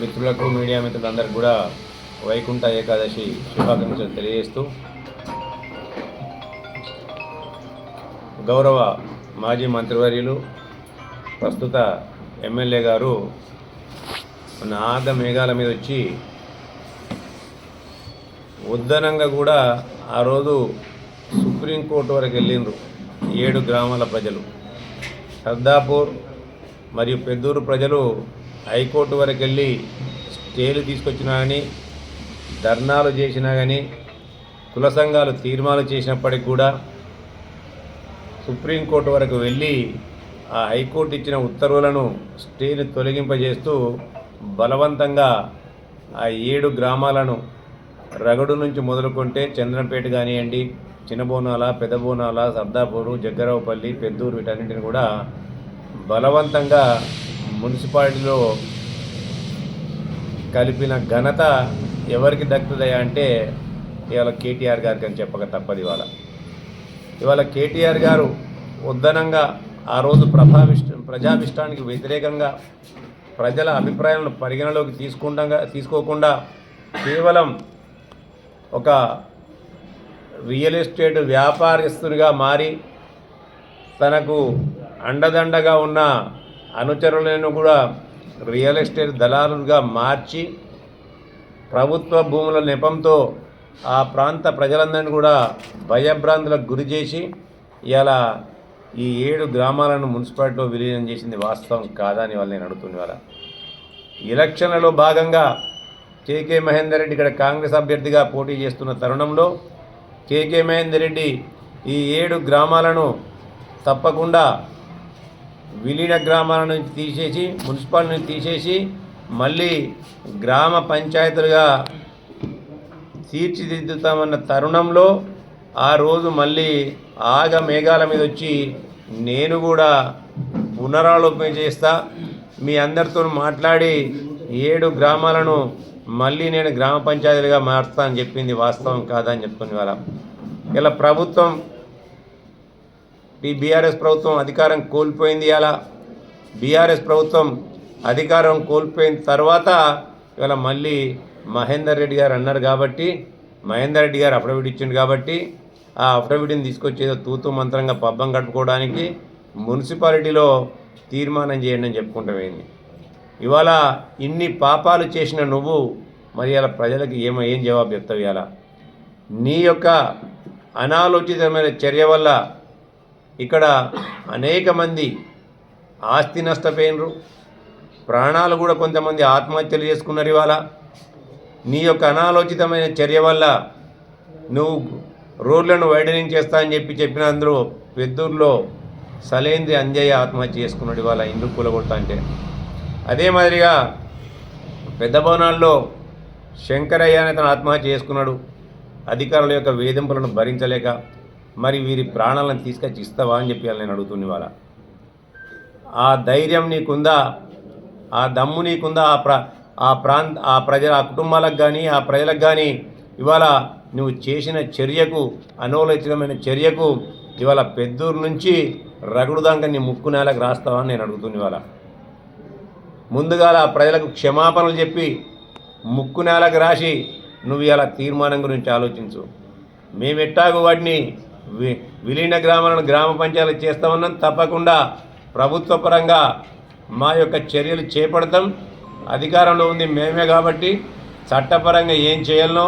మిత్రులకు మీడియా మిత్రులందరికీ కూడా వైకుంఠ ఏకాదశి శుభాకాంక్షలు తెలియజేస్తూ గౌరవ మాజీ మంత్రివర్యులు ప్రస్తుత ఎమ్మెల్యే గారు మన ఆగ మేఘాల మీద వచ్చి ఉద్దనంగా కూడా ఆ రోజు సుప్రీంకోర్టు వరకు వెళ్ళిండ్రు. ఏడు గ్రామాల ప్రజలు. సర్దాపూర్ మరియు పెద్దూరు ప్రజలు హైకోర్టు వరకు వెళ్ళి స్టేలు తీసుకొచ్చినా కానీ ధర్నాలు చేసినా కానీ కుల సంఘాలు తీర్మానం చేసినప్పటికి కూడా సుప్రీంకోర్టు వరకు వెళ్ళి ఆ హైకోర్టు ఇచ్చిన ఉత్తర్వులను స్టేని తొలగింపజేస్తూ బలవంతంగా ఆ ఏడు గ్రామాలను రగడు నుంచి మొదలుకుంటే చంద్రంపేట కానివ్వండి చిన్నబోనాల పెదబోనాల సర్దాపూరు జగ్గరావుపల్లి పెద్దూరు వీటన్నింటిని కూడా బలవంతంగా మున్సిపాలిటీలో కలిపిన ఘనత ఎవరికి దక్కుతుందయ్యా అంటే ఇవాళ కేటీఆర్ గారికి అని చెప్పక తప్పదు ఇవాళ. ఇవాళ కేటీఆర్ గారు ఉద్దనంగా ఆ రోజు ప్రభావిష్ట ప్రజాభిష్టానికి వ్యతిరేకంగా ప్రజల అభిప్రాయాలను పరిగణలోకి తీసుకుండగా తీసుకోకుండా కేవలం ఒక రియల్ ఎస్టేట్ వ్యాపారస్తుడిగా మారి తనకు అండదండగా ఉన్న అనుచరులను కూడా రియల్ ఎస్టేట్ దళారులుగా మార్చి ప్రభుత్వ భూముల నెపంతో ఆ ప్రాంత ప్రజలందరినీ కూడా భయభ్రాంతులకు గురి చేసి ఇలా ఈ ఏడు గ్రామాలను మున్సిపాలిటీలో విలీనం చేసింది వాస్తవం కాదా అని వాళ్ళు నేను అడుగుతున్న వాళ్ళ ఎలక్షన్లలో భాగంగా కేకే మహేందర్ రెడ్డి ఇక్కడ కాంగ్రెస్ అభ్యర్థిగా పోటీ చేస్తున్న తరుణంలో కేకే మహేందర్ రెడ్డి ఈ ఏడు గ్రామాలను తప్పకుండా విలీన గ్రామాల నుంచి తీసేసి మున్సిపాలిటీ నుంచి తీసేసి మళ్ళీ గ్రామ పంచాయతీలుగా తీర్చిదిద్దుతామన్న తరుణంలో ఆ రోజు మళ్ళీ ఆగ మేఘాల మీద వచ్చి నేను కూడా పునరాలోపన చేస్తా. మీ అందరితో మాట్లాడి ఏడు గ్రామాలను మళ్ళీ నేను గ్రామ పంచాయతీలుగా మారుస్తా అని చెప్పింది వాస్తవం కాదని చెప్తుంది వాళ్ళ ఇలా ప్రభుత్వం ఈ బీఆర్ఎస్ ప్రభుత్వం అధికారం కోల్పోయింది అలా బీఆర్ఎస్ ప్రభుత్వం అధికారం కోల్పోయిన తర్వాత ఇవాళ మళ్ళీ మహేందర్ రెడ్డి గారు అన్నారు కాబట్టి మహేందర్ రెడ్డి గారు అఫిడవిట్ ఇచ్చిండు కాబట్టి ఆ అఫిడవిట్ని తీసుకొచ్చి ఏదో తూతు మంత్రంగా పబ్బం కట్టుకోవడానికి మున్సిపాలిటీలో తీర్మానం చేయండి అని చెప్పుకుంటూ ఇవాళ ఇన్ని పాపాలు చేసిన నువ్వు మరి అలా ప్రజలకు ఏమో ఏం జవాబు చెప్తావు ఇవాళ? నీ యొక్క అనాలోచితమైన చర్య వల్ల ఇక్కడ అనేక మంది ఆస్తి నష్టపోయినరు. ప్రాణాలు కూడా కొంతమంది ఆత్మహత్యలు చేసుకున్నారు ఇవాళ. నీ యొక్క అనాలోచితమైన చర్య వల్ల నువ్వు రోడ్లను వైడనింగ్ చేస్తా అని చెప్పి చెప్పిన అందరూ పెద్దూరులో సలేంద్రి అంజయ్య ఆత్మహత్య చేసుకున్నాడు ఇవాళ ఇందుకు కూలగొడతా అంటే. అదే మాదిరిగా పెద్ద భవనాల్లో శంకరయ్య అనే తను ఆత్మహత్య చేసుకున్నాడు. అధికారుల యొక్క వేధింపులను భరించలేక మరి వీరి ప్రాణాలను తీసుకొచ్చి ఇస్తావా అని చెప్పి నేను అడుగుతుంది వాళ్ళ ఆ ధైర్యం నీకుందా? ఆ దమ్ము నీకుందా? ఆ ప్ర ఆ ప్రాంత ఆ ప్రజల ఆ కుటుంబాలకు కానీ ఆ ప్రజలకు కానీ ఇవాళ నువ్వు చేసిన చర్యకు అనోలోచితమైన చర్యకు ఇవాళ పెద్దూరు నుంచి రగుడు దాకా నీ ముక్కు నేలకు రాస్తావా అని నేను అడుగుతుంది ఇవాళ. ముందుగా ఆ ప్రజలకు క్షమాపణలు చెప్పి ముక్కు నేలకు రాసి నువ్వు ఇలా తీర్మానం గురించి ఆలోచించు. మేము ఎట్టాగు వాటిని వి విలీన గ్రామాలను గ్రామ పంచాయతీ చేస్తామన్నాం. తప్పకుండా ప్రభుత్వ పరంగా మా యొక్క చర్యలు చేపడతాం. అధికారంలో ఉంది మేమే కాబట్టి చట్టపరంగా ఏం చేయాలనో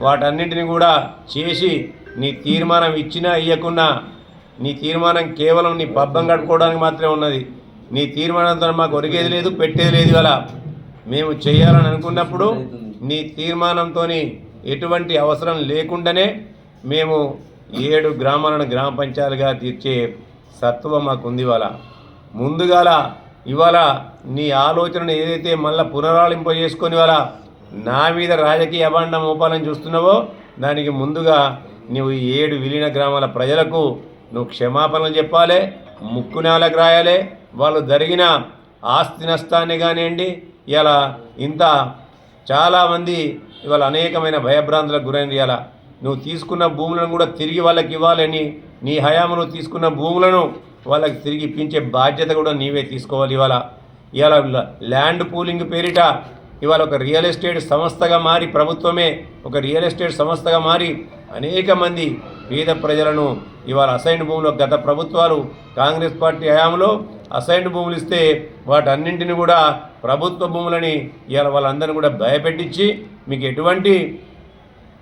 వాటన్నింటిని కూడా చేసి నీ తీర్మానం ఇచ్చినా ఇవ్వకున్నా నీ తీర్మానం కేవలం నీ పబ్బం కట్టుకోవడానికి మాత్రమే ఉన్నది. నీ తీర్మానంతో మాకు ఒరిగేది లేదు పెట్టేది లేదు ఇవాళ మేము చేయాలని అనుకున్నప్పుడు నీ తీర్మానంతో ఎటువంటి అవసరం లేకుండానే మేము ఏడు గ్రామాలను గ్రామ పంచాయతీలుగా తీర్చే సత్వం మాకు ఉంది ఇవాళ. ముందుగాల ఇవాళ నీ ఆలోచనను ఏదైతే మళ్ళీ పునరాలింప చేసుకొని ఇవాళ నా మీద రాజకీయ అభాండం మోపాలని చూస్తున్నావో దానికి ముందుగా నువ్వు ఏడు విలీన గ్రామాల ప్రజలకు నువ్వు క్షమాపణలు చెప్పాలి ముక్కు నేలకు రాయాలి వాళ్ళు జరిగిన ఆస్తి నష్టాన్ని కానివ్వండి ఇలా ఇంత చాలామంది ఇవాళ అనేకమైన భయభ్రాంతులకు గురైంది ఇలా నువ్వు తీసుకున్న భూములను కూడా తిరిగి వాళ్ళకి ఇవ్వాలని నీ హయాంలో తీసుకున్న భూములను వాళ్ళకి తిరిగి ఇప్పించే బాధ్యత కూడా నీవే తీసుకోవాలి ఇవాళ. ఇవాళ ల్యాండ్ పూలింగ్ పేరిట ఇవాళ ఒక రియల్ ఎస్టేట్ సంస్థగా మారి ప్రభుత్వమే ఒక రియల్ ఎస్టేట్ సంస్థగా మారి అనేక మంది పేద ప్రజలను ఇవాళ అసైన్ భూములు గత ప్రభుత్వాలు కాంగ్రెస్ పార్టీ హయాంలో అసైన్ భూములు ఇస్తే వాటన్నింటిని కూడా ప్రభుత్వ భూములని ఇవాళ వాళ్ళందరినీ కూడా భయపెట్టించి మీకు ఎటువంటి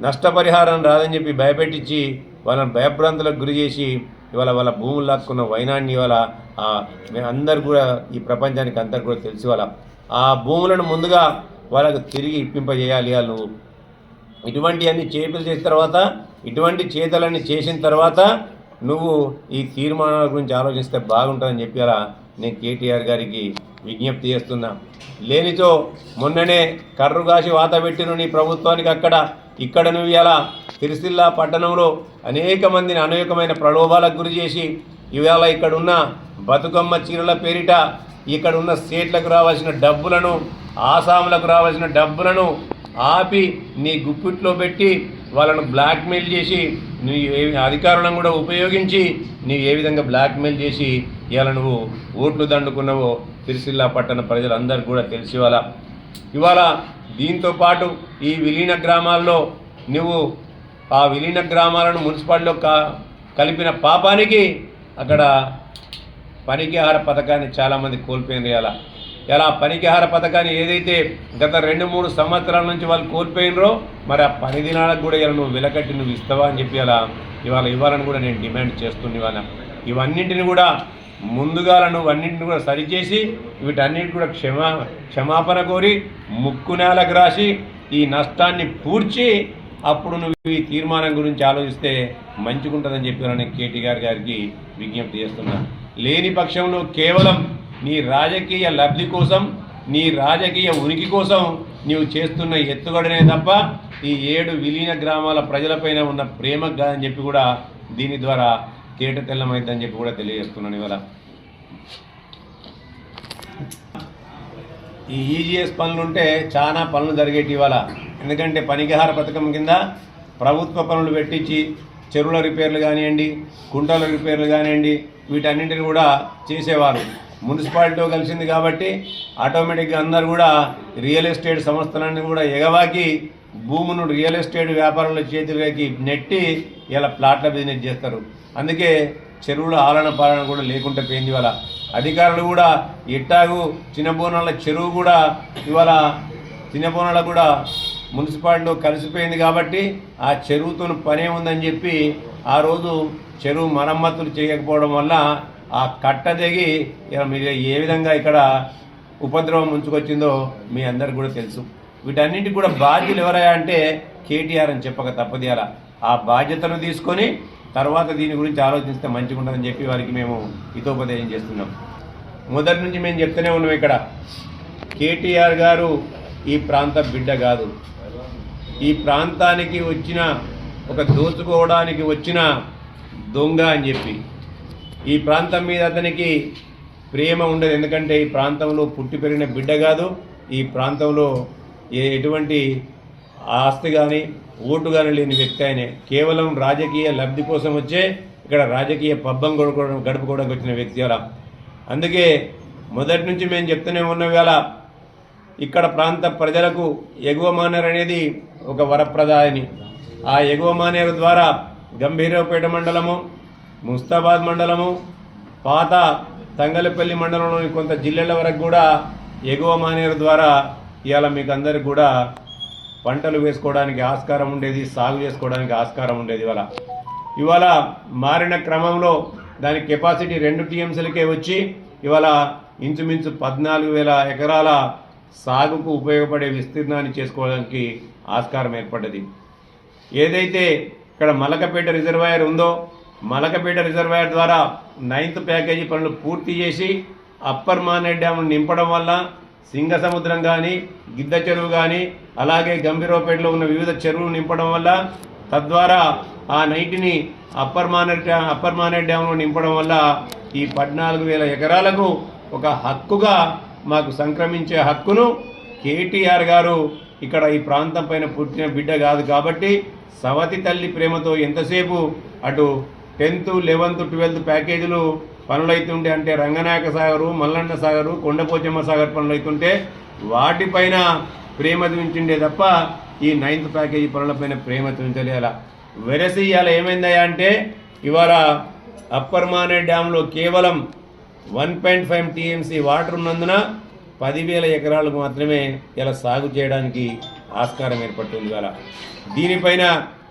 నష్టపరిహారం రాదని చెప్పి భయపెట్టించి వాళ్ళని భయభ్రాంతులకు గురి చేసి ఇవాళ వాళ్ళ భూములు లాక్కున్న వైనాన్ని ఇవాళ ఆ, అందరు కూడా ఈ ప్రపంచానికి అందరు కూడా తెలిసి వాళ్ళ ఆ భూములను ముందుగా వాళ్ళకు తిరిగి ఇప్పింపజేయాలి వాళ్ళు. ఇటువంటివన్నీ చేపలు చేసిన తర్వాత ఇటువంటి చేతలన్నీ చేసిన తర్వాత నువ్వు ఈ తీర్మానాల గురించి ఆలోచిస్తే బాగుంటుందని చెప్పారా? నేను కేటీఆర్ గారికి విజ్ఞప్తి చేస్తున్నా. లేనితో మొన్ననే కర్రు కాసి వాత పెట్టిన నీ ప్రభుత్వానికి అక్కడ. ఇక్కడ నువ్వు ఇలా తిరుసిల్లా పట్టణంలో అనేక మందిని అనేకమైన ప్రలోభాలకు గురి చేసి ఇవాళ ఇక్కడ ఉన్న బతుకమ్మ చీరల పేరిట ఇక్కడ ఉన్న స్టేట్లకు రావాల్సిన డబ్బులను ఆసాములకు రావాల్సిన డబ్బులను ఆపి నీ గుప్పిట్లో పెట్టి వాళ్ళను బ్లాక్మెయిల్ చేసి నీ ఏ అధికారులను కూడా ఉపయోగించి నీవు ఏ విధంగా బ్లాక్మెయిల్ చేసి ఇవాళ నువ్వు ఓట్లు దండుకున్నావో తిరుసిల్లా పట్టణ ప్రజలందరికీ కూడా తెలిసి ఇవాళ. ఇవాళ దీంతో పాటు ఈ విలీన గ్రామాల్లో నువ్వు ఆ విలీన గ్రామాలను మున్సిపాలిటీలో కా కలిపిన పాపానికి అక్కడ పనికిహార పథకాన్ని చాలామంది కోల్పోయింది ఇలా ఇలా పనికిహార పథకాన్ని ఏదైతే గత రెండు మూడు సంవత్సరాల నుంచి వాళ్ళు కోల్పోయినరో మరి ఆ పని దినాలకు కూడా ఇలా నువ్వు వెలకట్టి నువ్వు ఇస్తావా అని చెప్పి అలా ఇవాళ ఇవ్వాలని కూడా నేను డిమాండ్ చేస్తున్నా ఇవాళ. ఇవన్నింటిని కూడా ముందుగా నువ్వు అన్నింటిని కూడా సరిచేసి వీటన్నిటిని కూడా క్షమా క్షమాపణ కోరి ముక్కు నేలకు రాసి ఈ నష్టాన్ని పూడ్చి అప్పుడు నువ్వు ఈ తీర్మానం గురించి ఆలోచిస్తే మంచిగుంటుందని చెప్పి నేను కేటీఆర్ గారికి విజ్ఞప్తి చేస్తున్నా. లేని పక్షంలో కేవలం నీ రాజకీయ లబ్ధి కోసం నీ రాజకీయ ఉనికి కోసం నీవు చేస్తున్న ఎత్తుగడనే తప్ప ఈ ఏడు విలీన గ్రామాల ప్రజలపైన ఉన్న ప్రేమకు కాదని చెప్పి కూడా దీని ద్వారా తేట తెల్లమైందని చెప్పి కూడా తెలియజేస్తున్నాను ఇవాళ. ఈ ఈజీఎస్ పనులు ఉంటే చాలా పనులు జరిగేటి ఇవాళ. ఎందుకంటే పనికిహార పథకం కింద ప్రభుత్వ పనులు పెట్టించి చెరువుల రిపేర్లు కానివ్వండి కుంటల రిపేర్లు కానివ్వండి వీటన్నింటిని కూడా చేసేవారు. మున్సిపాలిటీ కలిసింది కాబట్టి ఆటోమేటిక్గా అందరు కూడా రియల్ ఎస్టేట్ సంస్థలన్నీ కూడా ఎగవాకి భూమును రియల్ ఎస్టేట్ వ్యాపారంలో చేతులకి నెట్టి ఇలా ప్లాట్ల బిజినెస్ చేస్తారు. అందుకే చెరువుల ఆలన పాలన కూడా లేకుండా పోయింది ఇవాళ. అధికారులు కూడా ఎట్టాగు చిన్నబోనాల చెరువు కూడా ఇవాళ చిన్నబోనాల కూడా మున్సిపాలిటీలో కలిసిపోయింది కాబట్టి ఆ చెరువుతో పనే ఉందని చెప్పి ఆ రోజు చెరువు మరమ్మతులు చేయకపోవడం వల్ల ఆ కట్ట దిగి మీరు ఏ విధంగా ఇక్కడ ఉపద్రవం ముంచుకొచ్చిందో మీ అందరికి కూడా తెలుసు. వీటన్నింటికి కూడా బాధ్యులు ఎవరయ్యా అంటే కేటీఆర్ అని చెప్పక తప్పది అలా ఆ బాధ్యతను తీసుకొని తర్వాత దీని గురించి ఆలోచిస్తే మంచిగా ఉంటుందని చెప్పి వారికి మేము హితోపదేశం చేస్తున్నాం. మొదటి నుంచి మేము చెప్తూనే ఉన్నాం ఇక్కడ. కేటీఆర్ గారు ఈ ప్రాంత బిడ్డ కాదు. ఈ ప్రాంతానికి వచ్చిన ఒక దోచుకోవడానికి వచ్చిన దొంగ అని చెప్పి. ఈ ప్రాంతం మీద అతనికి ప్రేమ ఉండదు. ఎందుకంటే ఈ ప్రాంతంలో పుట్టి పెరిగిన బిడ్డ కాదు. ఈ ప్రాంతంలో ఏ ఎటువంటి ఆస్తి కానీ ఓటు కానీ లేని వ్యక్తి ఆయనే. కేవలం రాజకీయ లబ్ధి కోసం వచ్చే ఇక్కడ రాజకీయ పబ్బం గడుపుకోవడం గడుపుకోవడానికి వచ్చిన వ్యక్తి అలా. అందుకే మొదటి నుంచి మేము చెప్తూనే ఉన్న వేళ ఇక్కడ ప్రాంత ప్రజలకు ఎగువ మానేరు అనేది ఒక వరప్రదాయని. ఆ ఎగువ మానేరు ద్వారా గంభీరపేట మండలము ముస్తాబాద్ మండలము పాత తంగలపల్లి మండలంలోని కొంత జిల్లాల వరకు కూడా ఎగువ మానేరు ద్వారా ఇవాళ మీకు అందరికి కూడా పంటలు వేసుకోవడానికి ఆస్కారం ఉండేది సాగు చేసుకోవడానికి ఆస్కారం ఉండేది ఇవాళ. ఇవాళ మారిన క్రమంలో దాని కెపాసిటీ రెండు టీఎంసీలకే వచ్చి ఇవాళ ఇంచుమించు పద్నాలుగు వేల ఎకరాల సాగుకు ఉపయోగపడే విస్తీర్ణాన్ని చేసుకోవడానికి ఆస్కారం ఏర్పడ్డది. ఏదైతే ఇక్కడ మలకపేట రిజర్వాయర్ ఉందో మలకపేట రిజర్వాయర్ ద్వారా నైన్త్ ప్యాకేజీ పనులు పూర్తి చేసి అప్పర్ మానే డ్యామ్ను నింపడం వల్ల సింగ సముద్రం కానీ గిద్ద చెరువు కానీ అలాగే గంభీరపేటలో ఉన్న వివిధ చెరువులు నింపడం వల్ల తద్వారా ఆ నీటిని upper Manair dam upper Manair డ్యాంలో నింపడం వల్ల ఈ పద్నాలుగు వేల ఎకరాలకు ఒక హక్కుగా మాకు సంక్రమించే హక్కును కేటీఆర్ గారు ఇక్కడ ఈ ప్రాంతం పైన పుట్టిన బిడ్డ కాదు కాబట్టి సవతి తల్లి ప్రేమతో ఎంతసేపు అటు టెన్త్ లెవెన్త్ ట్వెల్త్ ప్యాకేజీలు పనులైతుంటే అంటే రంగనాయక సాగరు మల్లన్న సాగరు కొండపోచమ్మ సాగర్ పనులైతుంటే వాటిపైన ప్రేమ చూపించిండే తప్ప ఈ నైన్త్ ప్యాకేజీ పనులపైన ప్రేమ చూపించలేలా వెరసి ఇవాళ ఏమైందయ్యా అంటే ఇవాళ అప్పర్ మానే డ్యాంలో కేవలం one point five TMC water ఉన్నందున పదివేల ఎకరాలకు మాత్రమే ఇలా సాగు చేయడానికి ఆస్కారం ఏర్పడుతుంది ఇవాళ. దీనిపైన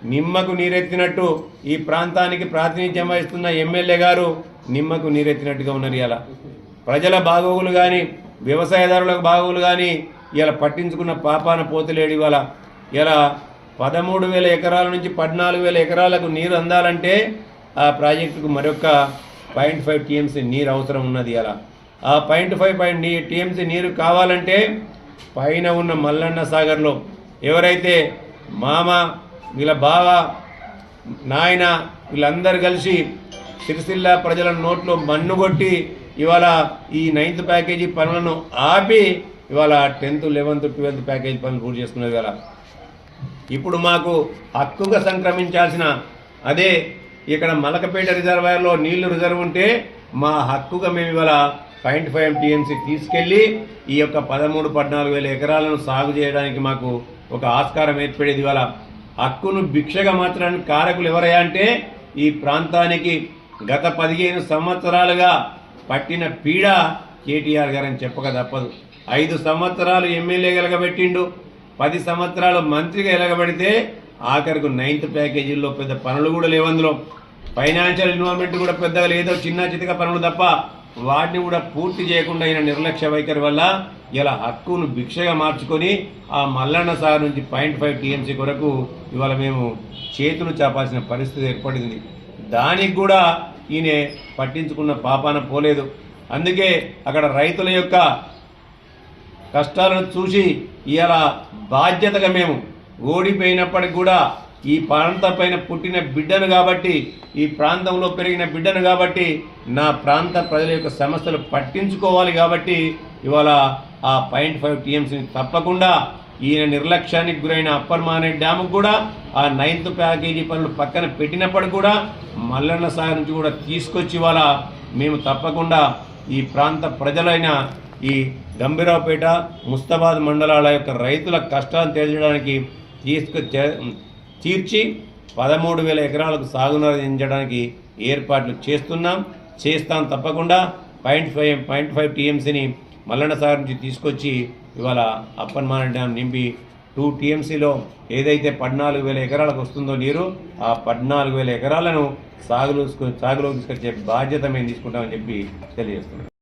నిమ్మకు నీరెత్తినట్టు ఈ ప్రాంతానికి ప్రాతినిధ్యం వహిస్తున్న ఎమ్మెల్యే గారు నిమ్మకు నీరెత్తినట్టుగా ఉన్నారు ఇలా ప్రజల బాగోగులు కానీ వ్యవసాయదారులకు బాగోగులు కానీ ఇలా పట్టించుకున్న పాపాన పోతలేడు ఇవాళ. ఇలా పదమూడు వేల ఎకరాల నుంచి పద్నాలుగు వేల ఎకరాలకు నీరు అందాలంటే ఆ ప్రాజెక్టుకు మరొక పాయింట్ ఫైవ్ టీఎంసీ నీరు అవసరం ఉన్నది అలా ఆ పాయింట్ ఫైవ్ పాయింట్ నీ టీఎంసీ నీరు కావాలంటే పైన ఉన్న మల్లన్న సాగర్లో ఎవరైతే మామ వీళ్ళ బావ నాయన వీళ్ళందరూ కలిసి సిరిసిల్ల ప్రజల నోట్లో మన్ను కొట్టి ఇవాళ ఈ నైన్త్ ప్యాకేజీ పనులను ఆపి ఇవాళ టెన్త్ లెవెన్త్ ట్వెల్త్ ప్యాకేజీ పనులు పూర్తి చేస్తున్నది కదా ఇప్పుడు మాకు హక్కుగా సంక్రమించాల్సిన అదే ఇక్కడ మలకపేట రిజర్వాయర్లో నీళ్ళు రిజర్వ్ ఉంటే మా హక్కుగా మేము ఇవాళ పాయింట్ ఫైవ్ టీఎంసీ తీసుకెళ్ళి ఈ యొక్క పదమూడు పద్నాలుగు వేల ఎకరాలను సాగు చేయడానికి మాకు ఒక ఆస్కారం ఏర్పడేది ఇవాళ. హక్కును భిక్షగా మార్చడానికి కారకులు ఎవరయ్యా అంటే ఈ ప్రాంతానికి గత పదిహేను సంవత్సరాలుగా పట్టిన పీడ కేటీఆర్ గారని చెప్పక తప్పదు. ఐదు సంవత్సరాలు ఎమ్మెల్యే ఎలగబెట్టిండు. పది సంవత్సరాలు మంత్రిగా ఎలగబెడితే ఆఖరికి నైన్త్ ప్యాకేజీల్లో పెద్ద పనులు కూడా లేవు అందులో. ఫైనాన్షియల్ ఇన్వాల్వ్మెంట్ కూడా పెద్దగా లేదో. చిన్న చితక పనులు తప్ప వాటిని కూడా పూర్తి చేయకుండా అయిన నిర్లక్ష్య వైఖరి వల్ల ఇలా హక్కును భిక్షగా మార్చుకొని ఆ మల్లన్న సార్ నుంచి పాయింట్ ఫైవ్ టీఎంసీ కొరకు ఇవాళ మేము చేతులు చాపాల్సిన పరిస్థితి ఏర్పడింది. దానికి కూడా ఈయన పట్టించుకున్న పాపాన పోలేదు. అందుకే అక్కడ రైతుల యొక్క కష్టాలను చూసి ఇలా బాధ్యతగా మేము ఓడిపోయినప్పటికి కూడా ఈ ప్రాంతం పైన పుట్టిన బిడ్డను కాబట్టి ఈ ప్రాంతంలో పెరిగిన బిడ్డను కాబట్టి నా ప్రాంత ప్రజల యొక్క సమస్యలు పట్టించుకోవాలి కాబట్టి ఇవాళ ఆ పాయింట్ ఫైవ్ టీఎంసీని తప్పకుండా ఈయన నిర్లక్ష్యానికి గురైన అప్పర్ మానే డ్యాము కూడా ఆ నైన్త్ ప్యాకేజీ పనులు పక్కన పెట్టినప్పుడు కూడా మల్లన్న సాగర్ నుంచి కూడా తీసుకొచ్చి ఇవాళ మేము తప్పకుండా ఈ ప్రాంత ప్రజలైన ఈ గంభీరావుపేట ముస్తాబాద్ మండలాల యొక్క రైతుల కష్టాలను తీర్చడానికి తీసుకు తీర్చి పదమూడు వేల ఎకరాలకు సాగునరించడానికి ఏర్పాట్లు చేస్తున్నాం. చేస్తాం తప్పకుండా. పాయింట్ ఫైవ్ పాయింట్ ఫైవ్ టీఎంసీని మల్లన్న సాగర్ నుంచి తీసుకొచ్చి ఇవాళ అప్పన్మాన డ్యామ్ నింపి టూ టీఎంసీలో ఏదైతే పద్నాలుగు వేల ఎకరాలకు వస్తుందో నీరు ఆ పద్నాలుగు వేల ఎకరాలను సాగులో సాగులో తీసుకొచ్చే బాధ్యత మేము తీసుకుంటామని చెప్పి తెలియజేస్తున్నాం.